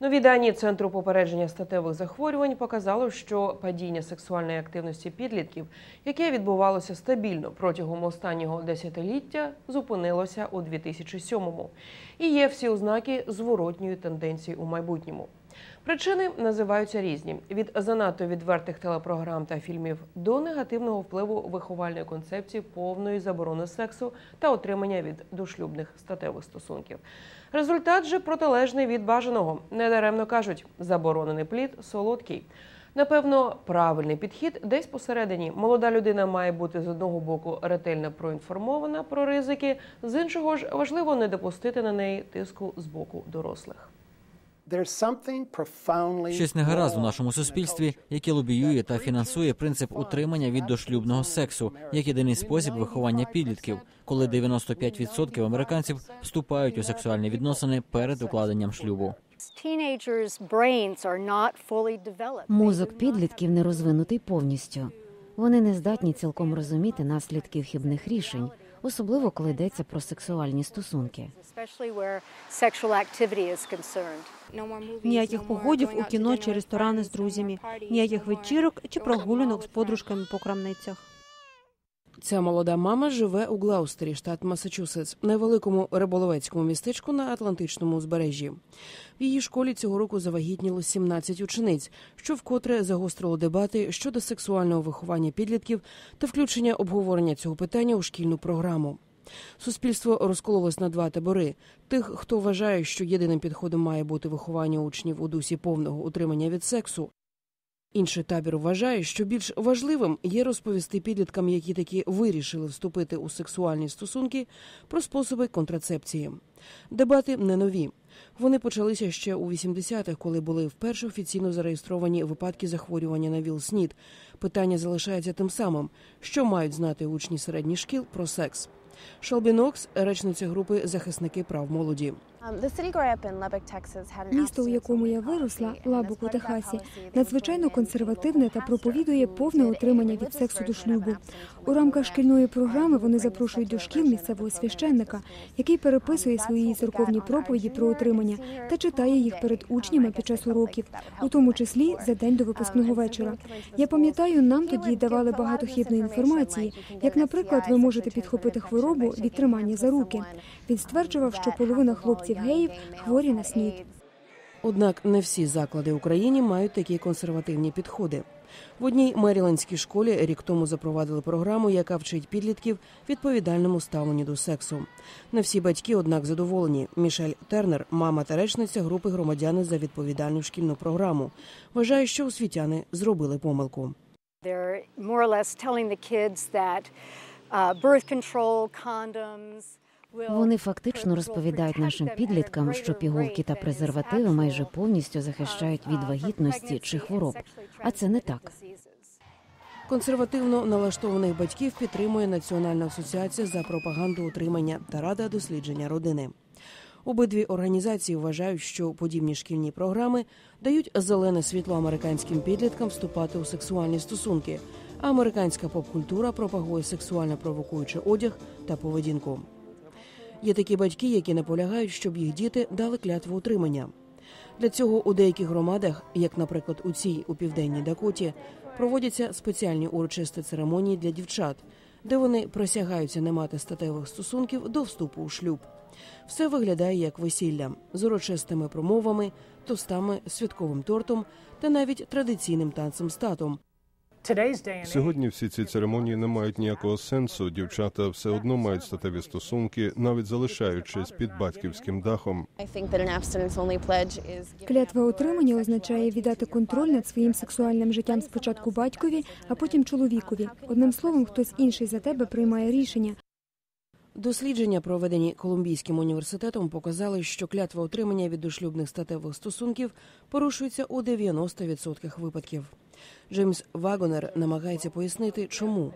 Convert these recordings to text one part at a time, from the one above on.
Нові дані Центру попередження статевих захворювань показали, що падіння сексуальної активності підлітків, яке відбувалося стабільно протягом останнього десятиліття, зупинилося у 2007-му. І є всі ознаки зворотньої тенденції у майбутньому. Причини називаються різні: від занадто відвертих телепрограм та фільмів до негативного впливу виховальної концепції повної заборони сексу та отримання від дошлюбних статевих стосунків. Результат же протилежний від бажаного. Недаремно кажуть, заборонений плід солодкий. Напевно, правильний підхід десь посередині. Молода людина має бути з одного боку ретельно проінформована про ризики, з іншого ж важливо не допустити на неї тиску з боку дорослих. Щось не гаразд у нашому суспільстві, яке лобіює та фінансує принцип утримання від дошлюбного сексу як єдиний спосіб виховання підлітків, коли 95% американців вступають у сексуальні відносини перед укладенням шлюбу. Мозок підлітків не розвинутий повністю. Вони не здатні цілком розуміти наслідків хибних рішень, особливо коли йдеться про сексуальні стосунки. Ніяких походів у кіно чи ресторани з друзями, ніяких вечірок чи прогулянок з подружками по крамницях. Ця молода мама живе у Глаустері, штат Масачусетс, невеликому риболовецькому містечку на Атлантичному узбережжі. В її школі цього року завагітніло 17 учениць, що вкотре загострило дебати щодо сексуального виховання підлітків та включення обговорення цього питання у шкільну програму. Суспільство розкололось на два табори: тих, хто вважає, що єдиним підходом має бути виховання учнів у дусі повного утримання від сексу. Інший табір вважає, що більш важливим є розповісти підліткам, які таки вирішили вступити у сексуальні стосунки, про способи контрацепції. Дебати не нові. Вони почалися ще у 80-х, коли були вперше офіційно зареєстровані випадки захворювання на ВІЛ-СНІД. Питання залишається тим самим, що мають знати учні середніх шкіл про секс. Шелбі Нокс, речниця групи захисники прав молоді. Місто, у якому я виросла, Лабук у Техасі, надзвичайно консервативне та проповідує повне отримання від сексу до шлюбу. У рамках шкільної програми вони запрошують до шкіл місцевого священника, який переписує свої церковні проповіді про отримання та читає їх перед учнями під час уроків, у тому числі за день до випускного вечора. Я пам'ятаю, нам тоді давали багато хибної інформації, як, наприклад, ви можете підхопити хворобу від тримання за руки. Він стверджував, що половина хлопців геїв хворі на снід. Однак не всі заклади в Україні мають такі консервативні підходи. В одній мерілендській школі рік тому запровадили програму, яка вчить підлітків відповідальному ставленню до сексу. Не всі батьки, однак, задоволені. Мішель Тернер, мама та речниця групи громадяни за відповідальну шкільну програму, вважає, що освітяни зробили помилку. Вони фактично розповідають нашим підліткам, що пігулки та презервативи майже повністю захищають від вагітності чи хвороб. А це не так. Консервативно налаштованих батьків підтримує Національна асоціація за пропаганду утримання та рада дослідження родини. Обидві організації вважають, що подібні шкільні програми дають зелене світло американським підліткам вступати у сексуальні стосунки. А американська поп-культура пропагує сексуально провокуючий одяг та поведінку. Є такі батьки, які наполягають, щоб їх діти дали клятву утримання. Для цього у деяких громадах, як, наприклад, у цій у південній Дакоті, проводяться спеціальні урочисті церемонії для дівчат, де вони присягаються не мати статевих стосунків до вступу у шлюб. Все виглядає як весілля з урочистими промовами, тостами, святковим тортом та навіть традиційним танцем з татом. Сьогодні всі ці церемонії не мають ніякого сенсу. Дівчата все одно мають статеві стосунки, навіть залишаючись під батьківським дахом. Клятва утримання означає віддати контроль над своїм сексуальним життям спочатку батькові, а потім чоловікові. Одним словом, хтось інший за тебе приймає рішення. Дослідження, проведені Колумбійським університетом, показали, що клятва отримання від дошлюбних статевих стосунків порушується у 90% випадків. Джеймс Вагонер намагається пояснити, чому.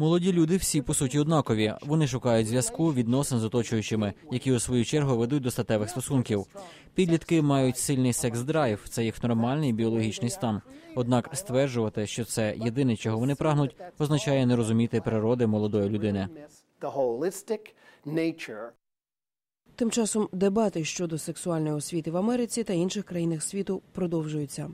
Молоді люди всі по суті однакові. Вони шукають зв'язку, відносин з оточуючими, які у свою чергу ведуть до статевих стосунків. Підлітки мають сильний секс-драйв, це їх нормальний біологічний стан. Однак стверджувати, що це єдине, чого вони прагнуть, означає не розуміти природи молодої людини. Тим часом дебати щодо сексуальної освіти в Америці та інших країнах світу продовжуються.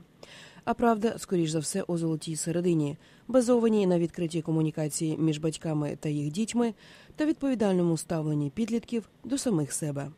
А правда, скоріш за все, у золотій середині, базованій на відкритій комунікації між батьками та їх дітьми та відповідальному ставленні підлітків до самих себе.